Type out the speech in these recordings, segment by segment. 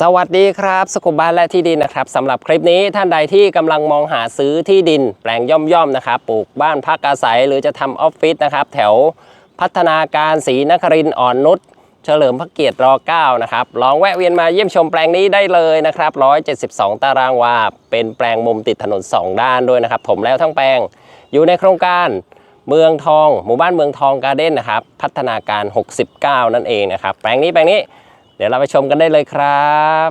สวัสดีครับสกุลบ้านและที่ดินนะครับสำหรับคลิปนี้ท่านใดที่กำลังมองหาซื้อที่ดิน แปลงย่อมๆนะครับปลูกบ้านพักอาศัย หรือจะทำออฟฟิศนะครับแถวพัฒนาการศรีนครินทร์อ่อนนุชเฉลิมพระเกียรติร9นะครับลองแวะเวียนมาเยี่ยมชมแปลงนี้ได้เลยนะครับ 172 ตารางวาเป็นแปลงมุมติดถนน 2 ด้านด้วยนะครับถมแล้วทั้งแปลงอยู่ในโครงการเมืองทอง หมู่บ้านเมืองทองการ์เด้นนะครับพัฒนาการ 69 นั่นเองนะครับแปลงนี้แปลงนี้ เดี๋ยวเราไปชมกันได้เลยครับ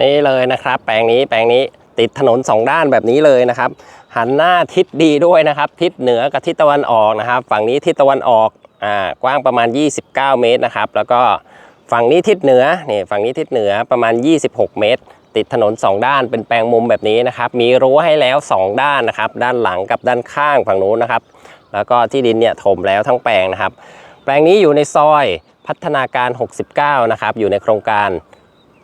นี่เลยนะครับ แปลงนี้แปลงนี้ติดถนนสองด้านแบบนี้เลยนะครับ หันหน้าทิศดีด้วยนะครับ ทิศเหนือกับทิศตะวันออกนะครับ ฝั่งนี้ทิศตะวันออกอ่ากว้างประมาณ 29 เมตรนะครับ แล้วก็ฝั่งนี้ทิศเหนือนี่ฝั่งนี้ทิศเหนือประมาณ 26 เมตร ติดถนน 2 ด้านเป็นแปลงมุมแบบนี้นะครับ มีรั้วให้แล้ว 2 ด้านนะครับ ด้านหลังกับด้านข้างฝั่งนู้นนะครับ แล้วก็ที่ดินเนี่ยถมแล้วทั้งแปลงนะครับ ปลงนี้อยู่ในซอยพัฒนาการ 69 นะครับ อยู่ในโครงการ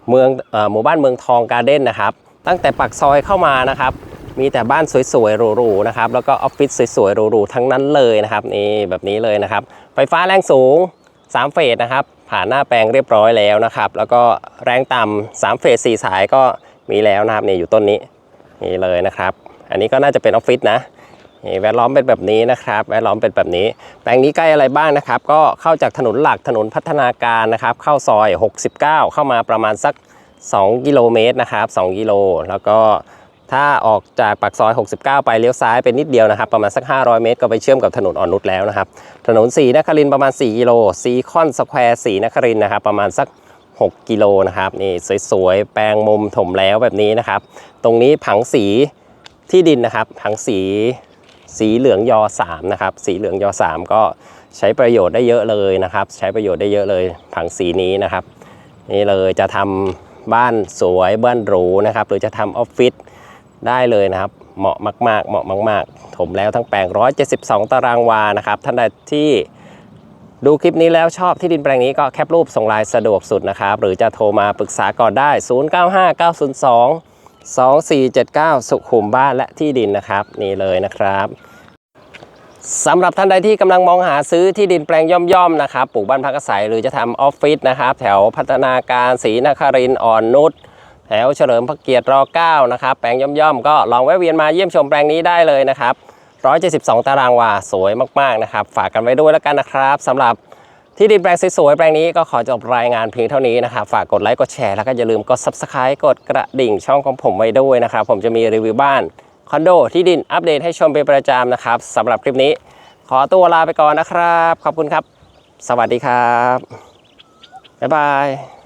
เมืองอหมู่บ้านเมืองทองการ์เด้นนะครับ ตั้งแต่ปากซอยเข้ามานะครับ มีแต่บ้านสวยๆหรูๆนะครับ แล้วก็ออฟฟิศสวยๆหรูๆทั้งนั้นเลยนะครับนี่แบบนี้เลยนะครับ ไฟฟ้าแรงสูง 3 เฟสนะครับ ผ่านหน้าแปลงเรียบร้อยแล้วนะครับ แล้วก็แรงต่ำ3เฟส4สายก็มีแล้วนะครับนี่อยู่ต้นนี้นี่เลยนะครับ อันนี้ก็น่าจะเป็นออฟฟิศนะ นี่แวดล้อมเป็นแบบนี้นะครับ แวดล้อมเป็นแบบนี้ แปลงนี้ใกล้อะไรบ้างนะครับ ก็เข้าจากถนนหลักถนนพัฒนาการนะครับ เข้าซอย 69 เข้ามาประมาณสัก 2 กิโลเมตรนะครับ 2 กิโล แล้วก็ถ้าออกจากปากซอย 69 ไปเลี้ยวซ้ายเป็นนิดเดียวนะครับ ประมาณสัก 500 เมตร ก็ไปเชื่อมกับถนนอ่อนนุชแล้วนะครับ ถนนสีนครินประมาณ 4 กิโลซีคอนสแควร์สีนครินนะครับ ประมาณสัก 6 กิโลนะครับ นี่สวยๆ แปลงมุมถมแล้วแบบนี้นะครับ ตรงนี้ผังสีที่ดินนะครับ ผังสี สีเหลืองยอ3นะครับสีเหลืองยอ3ก็ใช้ประโยชน์ได้เยอะเลยนะครับ ใช้ประโยชน์ได้เยอะเลยผังสีนี้นะครับ นี่เลยจะทำบ้านสวยบ้านหรูนะครับหรือจะทำออฟฟิศได้เลยนะครับ เหมาะมาก ๆ เหมาะมาก ๆ ถมแล้วทั้งแปลง 172 ตารางวานะครับ ท่านใดที่ดูคลิปนี้แล้วชอบที่ดินแปลงนี้ก็แคปรูปส่งไลน์สะดวกสุดนะครับ หรือจะโทรมาปรึกษาก่อนได้ 095902 2479 สุขุมบ้านและที่ดินนะครับ นี่เลยนะครับสำหรับท่านใดที่กำลังมองหาซื้อที่ดินแปลงย่อมๆนะครับปลูกบ้านพักอาศัยหรือจะทำออฟฟิศนะครับ แถวพัฒนาการศรีนครินทร์อ่อนนุชแถวเฉลิมพระเกียรติร9นะครับแปลงย่อมๆ ก็ลองแวะเวียนมาเยี่ยมชมแปลงนี้ได้เลยนะครับ 172 ตารางวาสวยมากๆนะครับ ฝากกันไว้ด้วยแล้วกันนะครับสำหรับ ที่ดินแปลงสวยๆแปลงนี้ก็ขอจบรายงานเพียงเท่านี้นะครับฝากกดไลค์กดแชร์แล้วก็อย่าลืมกด Subscribe กดกระดิ่งช่องของผมไว้ด้วยนะครับผมจะมีรีวิวบ้านคอนโดที่ดินอัปเดตให้ชมเป็นประจำนะครับสำหรับคลิปนี้ ขอตัวลาไปก่อนนะครับ ขอบคุณครับ สวัสดีครับ บ๊ายบาย